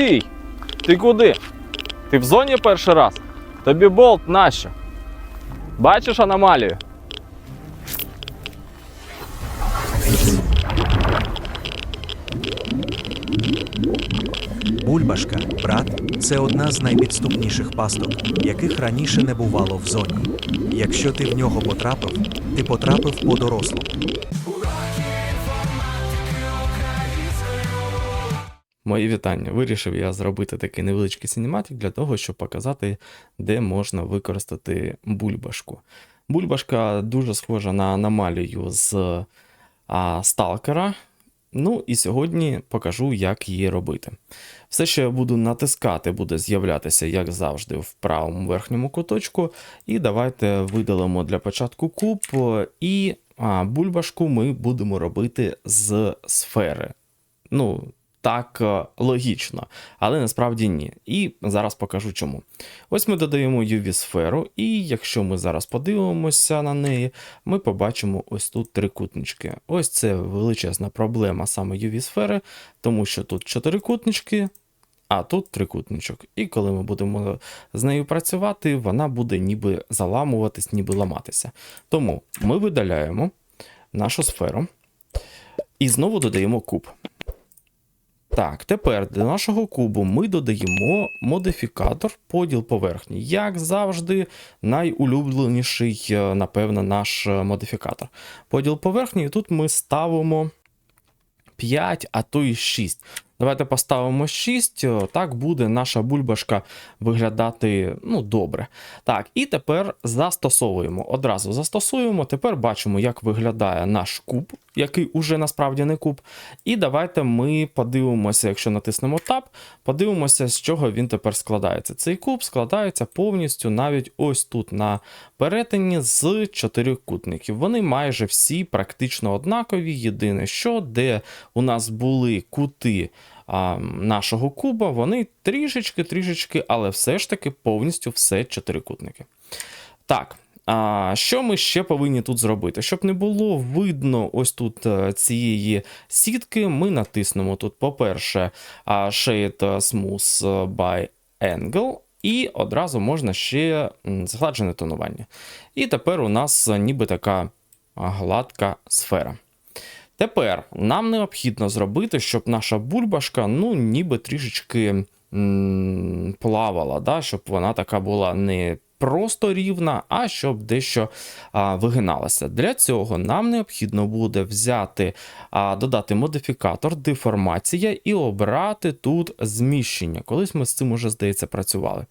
Стій! Ти куди? Ти в зоні перший раз? Тобі болт нащо? Бачиш аномалію? Бульбашка, брат, це одна з найпідступніших пасток, яких раніше не бувало в зоні. Якщо ти в нього потрапив, ти потрапив по дорослому. Мої вітання. Вирішив я зробити такий невеличкий синематик для того, щоб показати, де можна використати бульбашку. Бульбашка дуже схожа на аномалію з а, сталкера. Ну і сьогодні покажу, як її робити. Все, що я буду натискати, буде з'являтися, як завжди, в правому верхньому куточку. І давайте видалимо для початку куб. І а, бульбашку ми будемо робити з сфери. Ну, так е, логічно, але насправді ні. І зараз покажу чому. Ось ми додаємо UV-сферу, і якщо ми зараз подивимося на неї, ми побачимо ось тут трикутнички. Ось це величезна проблема саме UV-сфери, тому що тут чотирикутнички, а тут трикутничок. І коли ми будемо з нею працювати, вона буде ніби заламуватись, ніби ламатися. Тому ми видаляємо нашу сферу і знову додаємо куб. Так, тепер до нашого кубу ми додаємо модифікатор поділ поверхні. Як завжди, найулюбленіший, е, напевно, наш е, модифікатор. Поділ поверхні, і тут ми ставимо 5, а то і 6. Давайте поставимо 6, так буде наша бульбашка виглядати ну, добре. Так, і тепер застосовуємо. Одразу застосуємо. Тепер бачимо, як виглядає наш куб, який уже насправді не куб. І давайте ми подивимося, якщо натиснемо Tab, подивимося, з чого він тепер складається. Цей куб складається повністю навіть ось тут на перетині з чотирикутників. Вони майже всі практично однакові. Єдине, що де у нас були кути нашого куба, вони трішечки-трішечки, але все ж таки повністю все чотирикутники. Так. А що ми ще повинні тут зробити? Щоб не було видно ось тут е, цієї сітки, ми натиснемо тут, по-перше, Shade Smooth by Angle, і одразу можна ще згладжене тонування. І тепер у нас ніби така гладка сфера. Тепер нам необхідно зробити, щоб наша бульбашка, ну, ніби трішечки м, плавала, да? щоб вона така була не просто рівна, а щоб дещо а, вигиналася. Для цього нам необхідно буде взяти, а, додати модифікатор, деформація і обрати тут зміщення. Колись ми з цим уже, здається, працювали.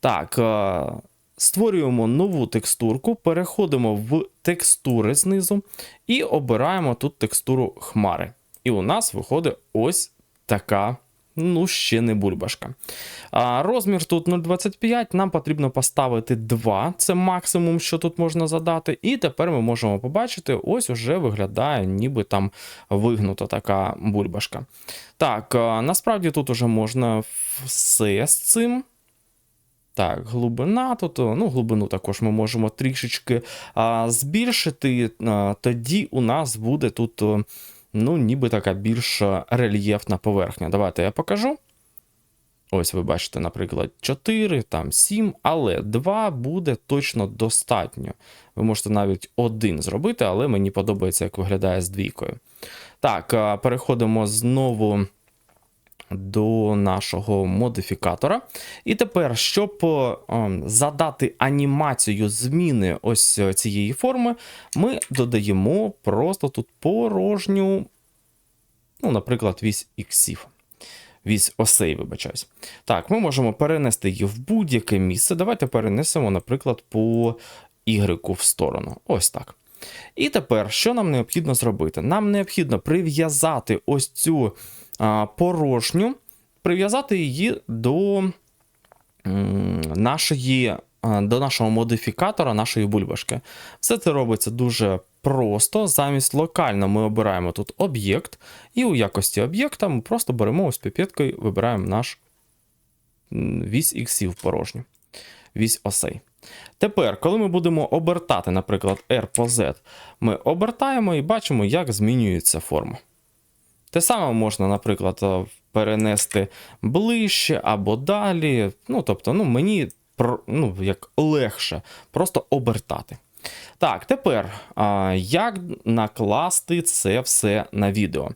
Так. е, Створюємо нову текстурку, переходимо в текстури знизу і обираємо тут текстуру хмари. І у нас виходить ось така, ну, ще не бульбашка. А, розмір тут 0,25, нам потрібно поставити 2, це максимум, що тут можна задати. І тепер ми можемо побачити, ось уже виглядає, ніби там вигнута така бульбашка. Так, а, насправді тут уже можна все з цим. Так, глибина тут, ну, глибину також ми можемо трішечки а, збільшити. А, тоді у нас буде тут, ну, ніби така більш рельєфна поверхня. Давайте я покажу. Ось ви бачите, наприклад, 4, там 7, але 2 буде точно достатньо. Ви можете навіть один зробити, але мені подобається, як виглядає з двійкою. Так, переходимо знову до нашого модифікатора. І тепер, щоб е, задати анімацію зміни ось е, цієї форми, ми додаємо просто тут порожню, ну, наприклад, вісь іксів. Вісь осей, вибачаюсь. Так, ми можемо перенести її в будь-яке місце. Давайте перенесемо, наприклад, по Y в сторону. Ось так. І тепер, що нам необхідно зробити? Нам необхідно прив'язати ось цю а, порожню, прив'язати її до нашої. До нашого модифікатора, нашої бульбашки. Все це робиться дуже просто. Замість локально ми обираємо тут об'єкт, і у якості об'єкта ми просто беремо ось піпеткою, вибираємо наш вісь іксів порожню, вісь осей. Тепер, коли ми будемо обертати, наприклад, R по Z, ми обертаємо і бачимо, як змінюється форма. Те саме можна, наприклад, е, перенести ближче або далі. Ну, тобто, ну, мені ну, як легше просто обертати. Так, тепер як накласти це все на відео?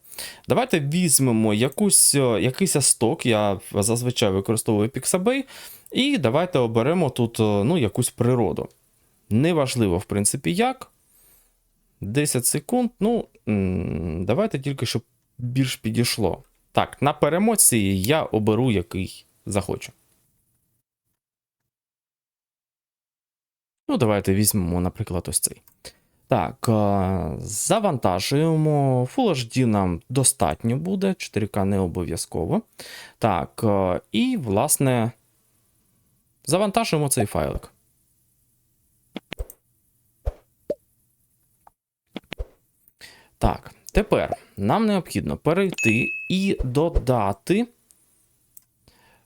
Давайте візьмемо якусь, е, якийсь сток, я зазвичай використовую Pixabay, і давайте оберемо тут е, ну, якусь природу. Неважливо, в принципі, як. 10 секунд. Ну, давайте тільки, щоб більш підійшло. Так, на перемотці я оберу який захочу. Ну, давайте візьмемо, наприклад, ось цей. Так, е, завантажуємо. Full HD нам достатньо буде, 4К не обов'язково. Так, е, і, власне, завантажуємо цей файлик. Так, тепер нам необхідно перейти і додати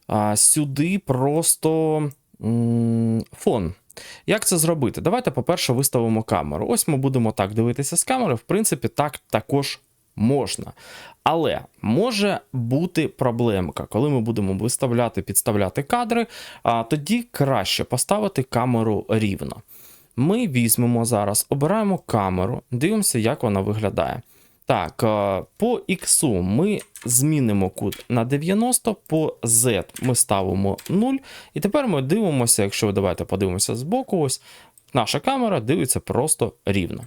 а, сюди просто м, фон. Як це зробити? Давайте, по-перше, виставимо камеру. Ось ми будемо так дивитися з камери. В принципі, так також можна. Але може бути проблемка, коли ми будемо виставляти, підставляти кадри, а тоді краще поставити камеру рівно. Ми візьмемо зараз, обираємо камеру, дивимося, як вона виглядає. Так, е, по X ми змінимо кут на 90, по Z ми ставимо 0. І тепер ми дивимося, якщо давайте подивимося з боку, ось наша камера дивиться просто рівно.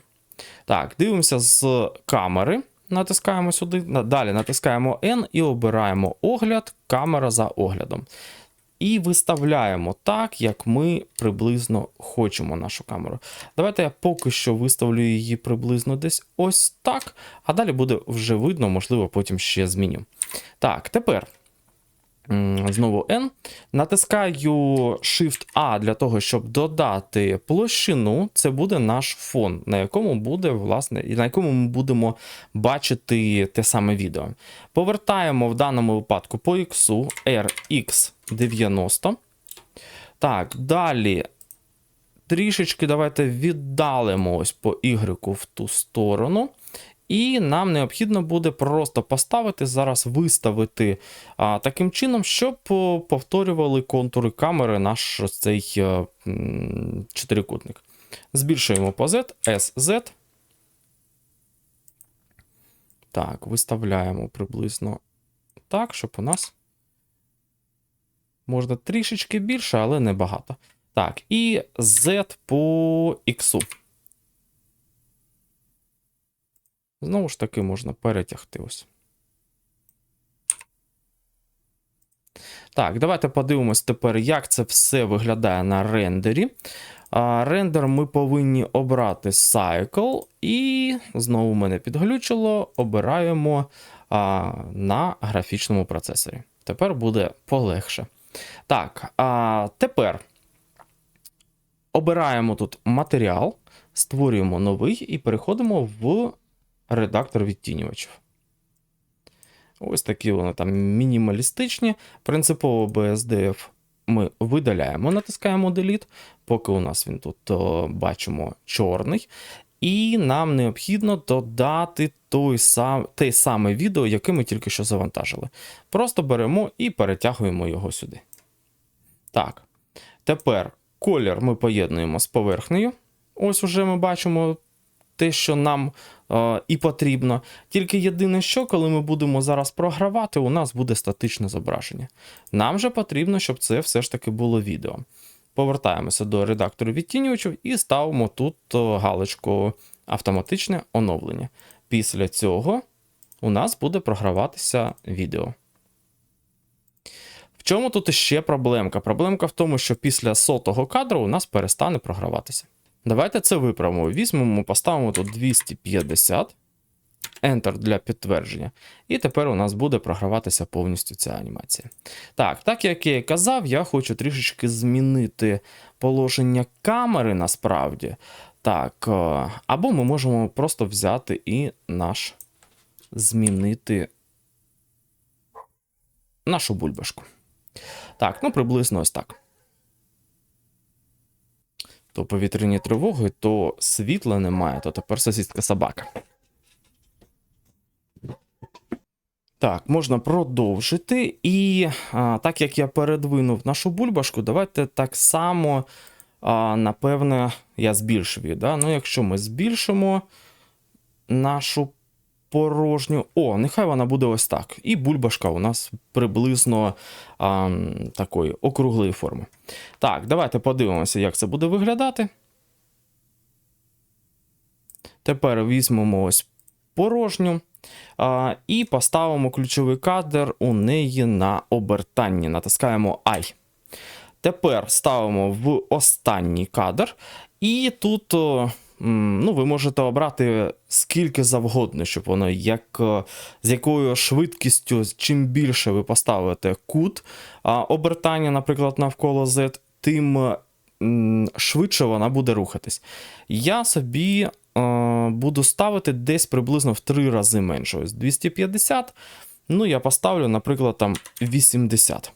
Так, дивимося з камери, натискаємо сюди, далі натискаємо N і обираємо огляд, камера за оглядом. І виставляємо так, як ми приблизно хочемо нашу камеру. Давайте я поки що виставлю її приблизно десь ось так, а далі буде вже видно, можливо, потім ще зміню. Так, тепер знову N. Натискаю Shift-A для того, щоб додати площину. Це буде наш фон, на якому буде, власне, на якому ми будемо бачити те саме відео. Повертаємо в даному випадку по X RX90. Так, далі. Трішечки давайте віддалимо ось по Y в ту сторону. І нам необхідно буде просто поставити зараз, виставити а, таким чином, щоб повторювали контури камери наш цей е, м, чотирикутник. Збільшуємо по Z, SZ. Так, виставляємо приблизно так, щоб у нас можна трішечки більше, але не багато. Так, і Z по X. Знову ж таки, можна перетягти ось. Так, давайте подивимось тепер, як це все виглядає на рендері. А, Рендер ми повинні обрати Cycle, і знову мене підглючило. Обираємо а, на графічному процесорі. Тепер буде полегше. Так, а тепер обираємо тут матеріал, створюємо новий і переходимо в редактор відтінювачів. Ось такі вони там мінімалістичні. Принципово BSDF ми видаляємо, натискаємо Delete, поки у нас він тут о, бачимо чорний. І нам необхідно додати той сам, те саме відео, яке ми тільки що завантажили. Просто беремо і перетягуємо його сюди. Так. Тепер колір ми поєднуємо з поверхнею. Ось уже ми бачимо те, що нам е, і потрібно. Тільки єдине, що коли ми будемо зараз програвати, у нас буде статичне зображення. Нам же потрібно, щоб це все ж таки було відео. Повертаємося до редактору відтінювачів і ставимо тут е, галочку автоматичне оновлення. Після цього у нас буде програватися відео. В чому тут ще проблемка? Проблемка в тому, що після сотого кадру у нас перестане програватися. Давайте це виправимо. Візьмемо, поставимо тут 250. Enter для підтвердження. І тепер у нас буде програватися повністю ця анімація. Так, так як я і казав, я хочу трішечки змінити положення камери насправді. Так, е, або ми можемо просто взяти і наш змінити нашу бульбашку. Так, ну приблизно ось так. То повітряні тривоги, то світла немає, то тепер сусідська собака. Так, можна продовжити. І а, так як я передвинув нашу бульбашку, давайте так само, а, напевне, я збільшив її. Да? Ну, якщо ми збільшимо нашу порожню. О, нехай вона буде ось так. І бульбашка у нас приблизно а, такої округлої форми. Так, давайте подивимося, як це буде виглядати. Тепер візьмемо ось порожню. А, і поставимо ключовий кадр у неї на обертанні. Натискаємо I. Тепер ставимо в останній кадр. І тут о, ну, ви можете обрати скільки завгодно, щоб воно як, е, з якою швидкістю, чим більше ви поставите кут обертання, наприклад, навколо Z, тим е, швидше вона буде рухатись. Я собі е, буду ставити десь приблизно в 3 рази менше. Ось 250. Ну, я поставлю, наприклад, там 80.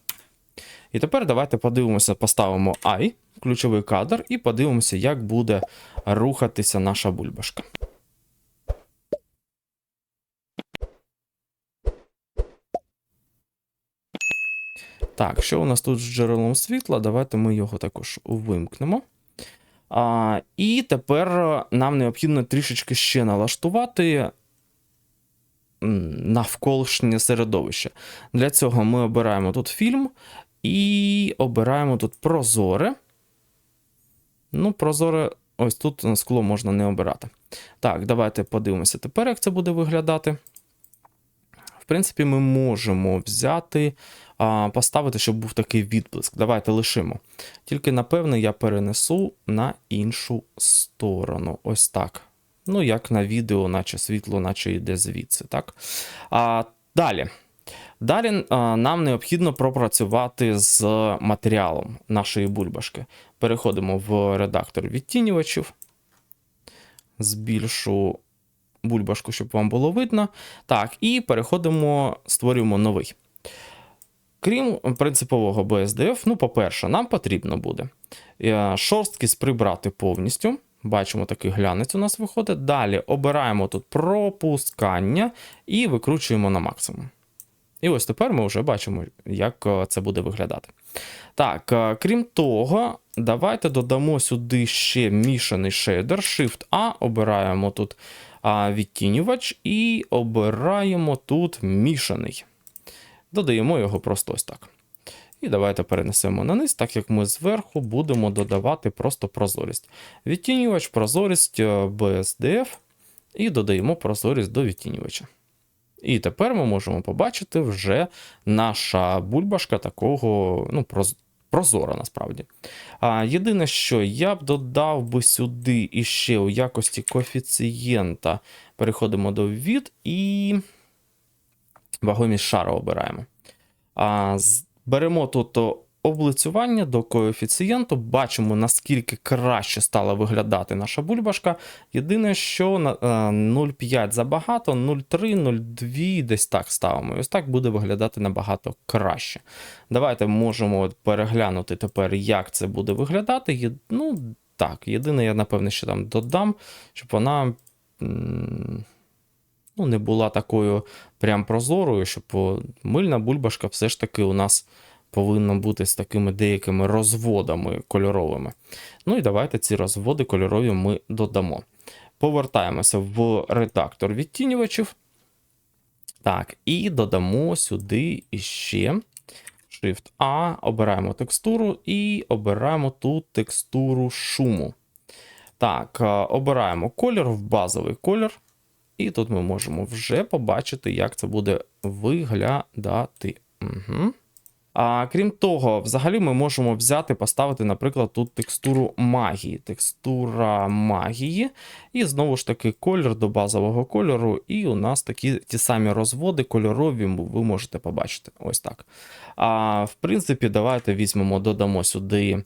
І тепер давайте подивимося, поставимо I, ключовий кадр, і подивимося, як буде рухатися наша бульбашка. Так, що у нас тут з джерелом світла? Давайте ми його також вимкнемо. А, і тепер нам необхідно трішечки ще налаштувати навколишнє середовище. Для цього ми обираємо тут фільм і обираємо тут прозоре. Ну, прозоре, ось тут скло можна не обирати. Так, давайте подивимося тепер, як це буде виглядати. В принципі, ми можемо взяти, поставити, щоб був такий відблиск. Давайте лишимо. Тільки, напевне, я перенесу на іншу сторону. Ось так. Ну, як на відео, наче світло, наче йде звідси. так? А, далі. Далі нам необхідно пропрацювати з матеріалом нашої бульбашки. Переходимо в редактор відтінювачів. Збільшу бульбашку, щоб вам було видно. Так, і переходимо, створюємо новий. Крім принципового BSDF, ну, по-перше, нам потрібно буде е, шорсткість прибрати повністю. Бачимо, такий глянець у нас виходить. Далі обираємо тут пропускання і викручуємо на максимум. І ось тепер ми вже бачимо, як е, це буде виглядати. Так, е, крім того, давайте додамо сюди ще мішаний шейдер. Shift-A, обираємо тут відтінювач і обираємо тут мішаний. Додаємо його просто ось так. І давайте перенесемо на низ, так як ми зверху будемо додавати просто прозорість. Відтінювач, прозорість е, BSDF, і додаємо прозорість до відтінювача. І тепер ми можемо побачити вже наша бульбашка такого ну, прозора насправді. А, єдине, що я б додав би сюди іще у якості коефіцієнта. Переходимо до від і вагомість шара обираємо. А, беремо тут облицювання до коефіцієнту, бачимо, наскільки краще стала виглядати наша бульбашка. Єдине, що на- е, 0,5 забагато, 0,3, 0,2 десь так ставимо. І ось так буде виглядати набагато краще. Давайте можемо переглянути тепер, як це буде виглядати. Ну, так, єдине, я напевне ще там додам, щоб вона. Ну, не була такою прям прозорою, щоб мильна бульбашка все ж таки у нас повинна бути з такими деякими розводами кольоровими. Ну і давайте ці розводи кольорові ми додамо. Повертаємося в редактор відтінювачів. Так, і додамо сюди іще Shift-A, обираємо текстуру і обираємо тут текстуру шуму. Так, е, обираємо колір в базовий колір. І тут ми можемо вже побачити, як це буде виглядати. Угу. А крім того, взагалі ми можемо взяти, поставити, наприклад, тут текстуру магії. Текстура магії. І знову ж таки колір до базового кольору. І у нас такі ті самі розводи кольорові ви можете побачити. Ось так. А в принципі, давайте візьмемо, додамо сюди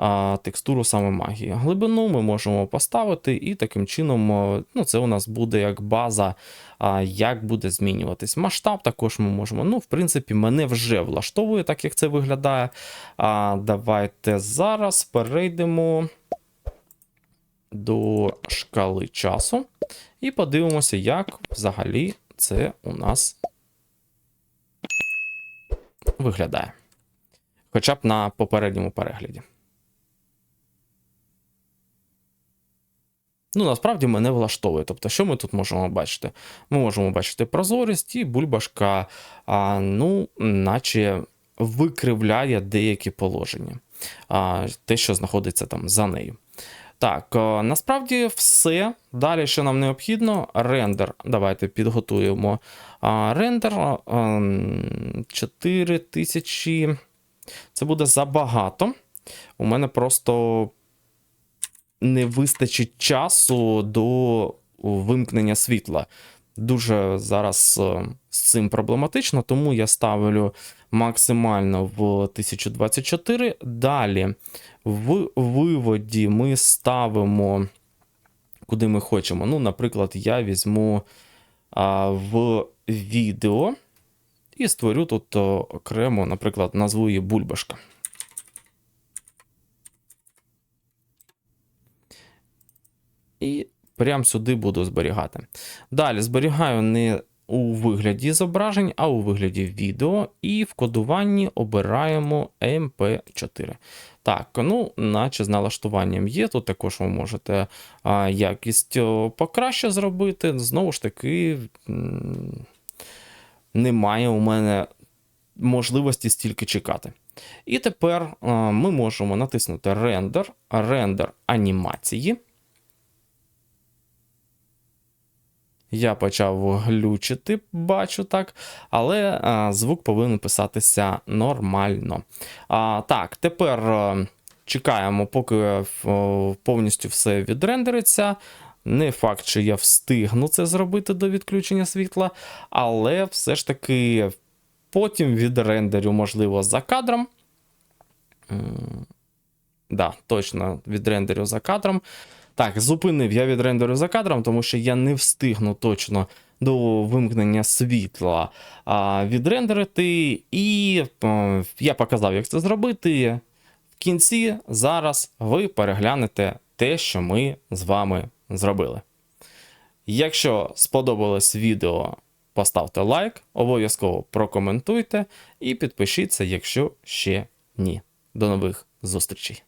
а, текстуру саме магії. Глибину ми можемо поставити, і таким чином ну, це у нас буде як база, а, як буде змінюватись. Масштаб також ми можемо. Ну, в принципі, мене вже влаштовує, так як це виглядає. А, Давайте зараз перейдемо до шкали часу і подивимося, як взагалі це у нас виглядає. Хоча б на попередньому перегляді. Ну, насправді мене влаштовує. Тобто, що ми тут можемо бачити? Ми можемо бачити прозорість, і бульбашка, а, ну, наче викривляє деякі положення, а, те, що знаходиться там за нею. Так, е, насправді все. Далі, що нам необхідно, рендер. Давайте підготуємо рендер е, ем, 4000. Це буде забагато. У мене просто не вистачить часу до вимкнення світла. Дуже зараз е, з цим проблематично, тому я ставлю максимально в 1024. Далі в виводі ми ставимо, куди ми хочемо. Ну, наприклад, я візьму а, в відео і створю тут окремо, наприклад, назву її бульбашка. І прямо сюди буду зберігати. Далі зберігаю не у вигляді зображень, а у вигляді відео, і в кодуванні обираємо MP4. Так, ну, наче з налаштуванням є. Тут також ви можете а, якість покраще зробити. Знову ж таки, немає у мене можливості стільки чекати. І тепер а, ми можемо натиснути рендер, рендер анімації. Я почав глючити, бачу так, але а, звук повинен писатися нормально. А, Так, тепер а, чекаємо, поки о, повністю все відрендериться. Не факт, що я встигну це зробити до відключення світла, але все ж таки потім відрендерю, можливо, за кадром. М, Да, точно відрендерю за кадром. Так, зупинив я відрендерю за кадром, тому що я не встигну точно до вимкнення світла а, відрендерити. І е, я показав, як це зробити. В кінці зараз ви переглянете те, що ми з вами зробили. Якщо сподобалось відео, поставте лайк, обов'язково прокоментуйте і підпишіться, якщо ще ні. До нових зустрічей!